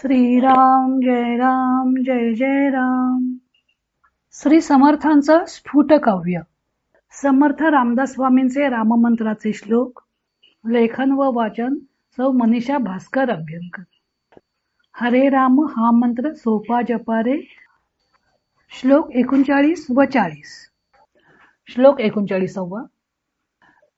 श्रीराम जय राम जय जय राम. श्री समर्थांचं स्फुट काव्य समर्थ रामदास स्वामींचे राममंत्राचे श्लोक लेखन व वाचन सौ मनीषा भास्कर अभ्यंकर. हरे राम हा मंत्र सोपा जपारे श्लोक एकोणचाळीस व चाळीस. श्लोक एकोणचाळीसावा.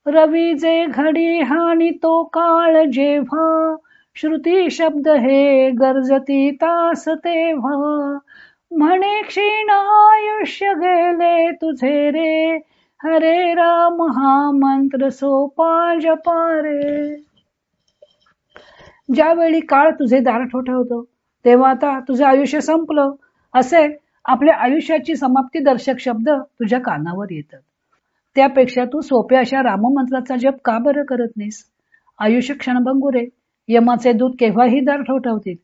रवी जे घडी हानी तो काळ जेव्हा श्रुती शब्द हे गरजती तास तेव्हा. म्हणे क्षीण आयुष्य गेले तुझे रे. हरे राम हा मंत्र सोपा जपारे ज्यावेळी काळ तुझे दार ठोठावतो तेव्हा आता तुझे आयुष्य संपलं. असे आपल्या आयुष्याची समाप्ती दर्शक शब्द तुझ्या कानावर येतात. त्यापेक्षा तू सोप्या अशा राममंत्राचा जप का बरं करत नाहीस? आयुष्य क्षणभंगुरे यमाचे दूत केव्हाही दार ठोठवतील?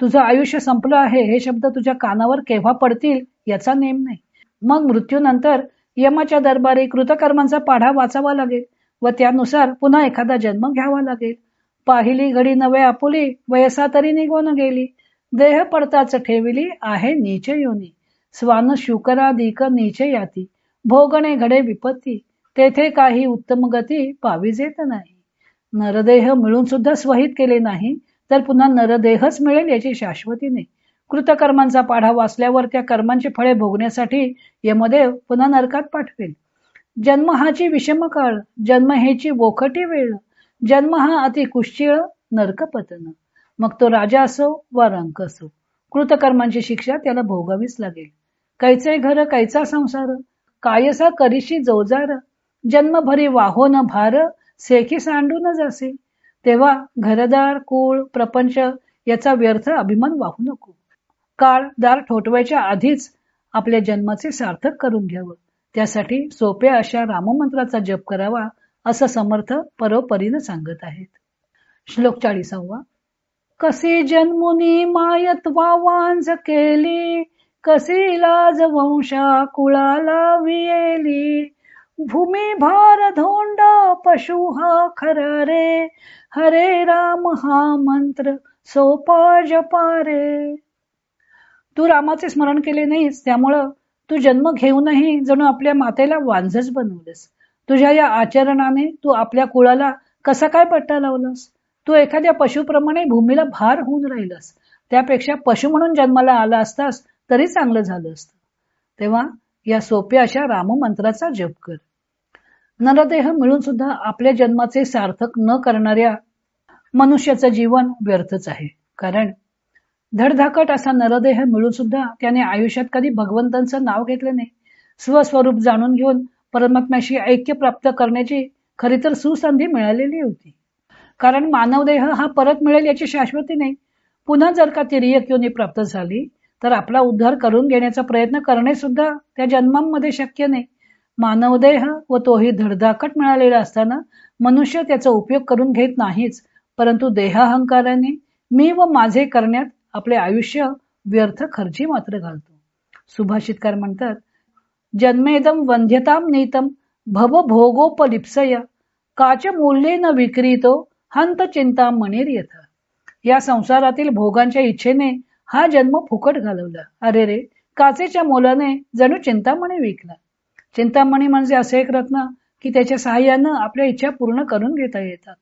तुझं आयुष्य संपलं आहे हे शब्द तुझ्या कानावर केव्हा पडतील याचा नेम नाही. मग मृत्यूनंतर यमाच्या दरबारी कृतकर्मांचा पाढा वाचावा लागेल व त्यानुसार पुन्हा एखादा जन्म घ्यावा लागेल. पाहिली घडी नवे आपुली वयसा तरी निघून गेली. देह पडताच ठेविली आहे नीच योनी. स्वान शुकरादिक नीचे याती. भोगणे घडे विपत्ती. तेथे काही उत्तम गती पावी जेत नाही. नरदेह मिळून सुद्धा स्वहित केले नाही तर पुन्हा नरदेहच मिळेल याची शाश्वती नाही. कृतकर्मांचा पाढा वाचल्यावर त्या कर्मांची फळे भोगण्यासाठी यमदेव पुन्हा नरकात पाठवेल. जन्म हाची विषम काळ जन्म हेची वोखटी वेळ जन्म हा अति कुश्चिळ नरकपतन. मग तो राजा असो वा रंक असो कृतकर्मांची शिक्षा त्याला भोगावीच लागेल. कैचे घर कैचा संसार कायसा करीशी जोजार जन्मभरी वाहो न भार सेखी सांडूनच असे. तेव्हा घरदार कुळ प्रपंच याचा व्यर्थ अभिमान वाहू नको. काळ दार ठोठवायच्या आधीच आपल्या जन्माचे सार्थक करून घ्यावं. त्यासाठी सोप्या अशा राममंत्राचा जप करावा असं समर्थ परोपरीनं सांगत आहेत. श्लोक चाळीसावा. कसे जन्मुनी मायत्वा वांज केली कसे लाज वंशा कुळाला वियेली भूमी भार धोंडा पशु हा खरा रे. हरे राम हा मंत्र सोपा जपारे तू रामाचे स्मरण केले नाहीस त्यामुळं तू जन्म घेऊनही जणू आपल्या मातेला वांझच बनवलंस. तुझ्या या आचरणाने तू आपल्या कुळाला कसा काय पट्टा लावलास? तू एखाद्या पशुप्रमाणे भूमीला भार होऊन राहिलास. त्यापेक्षा पशु म्हणून जन्माला आला असतास तरी चांगलं झालं असतं. तेव्हा या सोप्या अशा राममंत्राचा जप कर. नरदेह मिळून सुद्धा आपल्या जन्माचे सार्थक न करणाऱ्या मनुष्याचं जीवन व्यर्थच आहे. कारण धडधाकट असा नरदेह मिळून सुद्धा त्याने आयुष्यात कधी भगवंतांचं नाव घेतलं नाही. स्वस्वरूप जाणून घेऊन परमात्म्याशी ऐक्य प्राप्त करण्याची खरी तर सुसंधी मिळालेली होती. कारण मानवदेह हा परत मिळेल याची शाश्वती नाही. पुन्हा जर का तिर्यक योनी प्राप्त झाली तर आपला उद्धार करून घेण्याचा प्रयत्न करणे सुद्धा त्या जन्मांमध्ये शक्य नाही. मानवदेह व तोही धडधाकट मिळालेला असताना मनुष्य त्याचा उपयोग करून घेत नाहीच परंतु देहाहंकाराने मी व माझे करण्यात आपले आयुष्य व्यर्थ खर्ची मात्र घालतो. सुभाषितकार म्हणतात जन्मेदम वंध्यताम नीतम भव भोगोपलिप्सय काच मूल्ये न विक्रीतो हंत चिंता मणीर येथ. या संसारातील भोगांच्या इच्छेने हा जन्म फुकट घालवला. अरे रे काचेच्या मोलाने जणू चिंतामणी विकला. चिंतामणी म्हणजे असे एक रत्न की त्याच्या सहाय्यानं आपल्या इच्छा पूर्ण करून घेता येतात.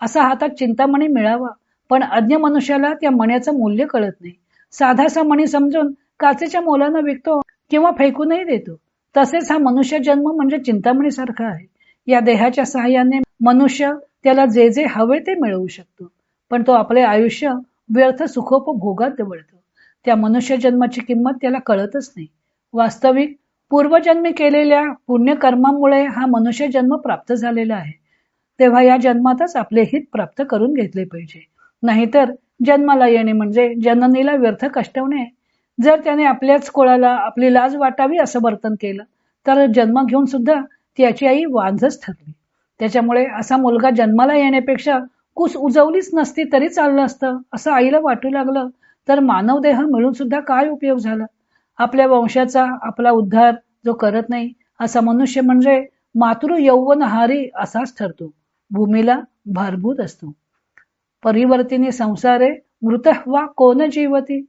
असा हातात चिंतामणी मिळावा पण अज्ञ मनुष्याला त्या मण्याचं मूल्य कळत नाही. साधासा मणी समजून काचेच्या मोलानं विकतो किंवा फेकूनही देतो. तसेच हा मनुष्य जन्म म्हणजे चिंतामणी सारखा आहे. या देहाच्या सहाय्याने मनुष्य त्याला जे जे हवे ते मिळवू शकतो पण तो आपले आयुष्य व्यर्थ सुखोपभोगात वळतो. त्या मनुष्य जन्माची किंमत त्याला कळतच नाही. वास्तविक पूर्वजन्मी केलेल्या पुण्यकर्मामुळे हा मनुष्य जन्म प्राप्त झालेला आहे. तेव्हा या जन्मातच आपले हित प्राप्त करून घेतले पाहिजे. नाहीतर जन्माला येणे म्हणजे जननीला व्यर्थ कष्टवणे. जर त्याने आपल्याच कोळाला आपली लाज वाटावी असं वर्तन केलं तर जन्म घेऊन सुद्धा त्याची आई वांझच ठरली. त्याच्यामुळे असा मुलगा जन्माला येण्यापेक्षा कुस उजवलीच नसती तरी चाललं असतं असं आईला वाटू लागलं तर मानवदेह मिळून सुद्धा काय उपयोग झाला? आपल्या वंशाचा आपला उद्धार जो करत नाही असा मनुष्य म्हणजे मातृ यौवनहारी असाच ठरतो. भूमीला भारभूत असतो. परिवर्तिनी संसारे मृत वा कोण जीवती?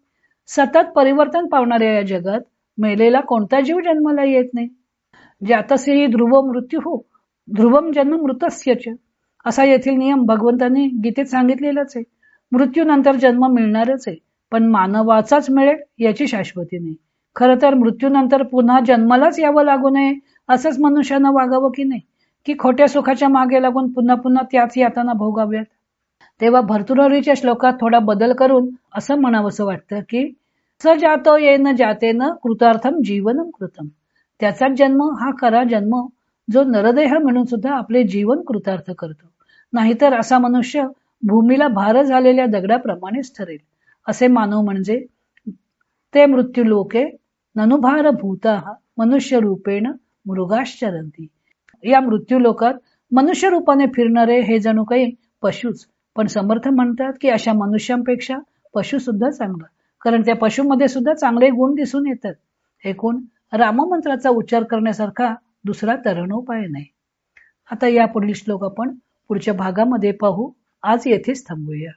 सतत परिवर्तन पावणाऱ्या या जगात मेलेला कोणता जीव जन्माला येत नाही? जातसे ध्रुव मृत्यू हो ध्रुवम जन्म मृतस्यच असा येथील नियम भगवंतांनी गीतेत सांगितलेलाच आहे. मृत्यूनंतर जन्म मिळणारच आहे पण मानवाचाच मिळेल याची शाश्वती नाही. खरं तर मृत्यूनंतर पुन्हा जन्मालाच यावं लागू नये असंच मनुष्यानं वागावं की नाही? की खोट्या सुखाच्या मागे लागून पुन्हा पुन्हा त्याच यातना भोगाव्यात? तेव्हा भरतुरीच्या श्लोकात थोडा बदल करून असं म्हणावंसं वाटतं की स जातो येन जातेन कृतार्थम जीवनम कृतम. त्याचाच जन्म हा खरा जन्म जो नरदेह म्हणून सुद्धा आपले जीवन कृतार्थ करतो. नाहीतर असा मनुष्य भूमीला भार झालेल्या दगडाप्रमाणेच ठरेल. असे मानव म्हणजे ते मृत्यू लोके ननुभार भूता मनुष्य रूपेण मृगाश्चरंती या मृत्यूलोकात मनुष्य रूपाने फिरणारे हे जणू काही पशुच. पण समर्थ म्हणतात की अशा मनुष्यांपेक्षा पशु सुद्धा चांगला. कारण त्या पशुमध्ये सुद्धा चांगले गुण दिसून येतात. एकूण राममंत्राचा उच्चार करण्यासारखा दुसरा तरणोपाय नाही. आता यापुढील श्लोक आपण पुढच्या भागामध्ये पाहू. आज येथेच थांबूया.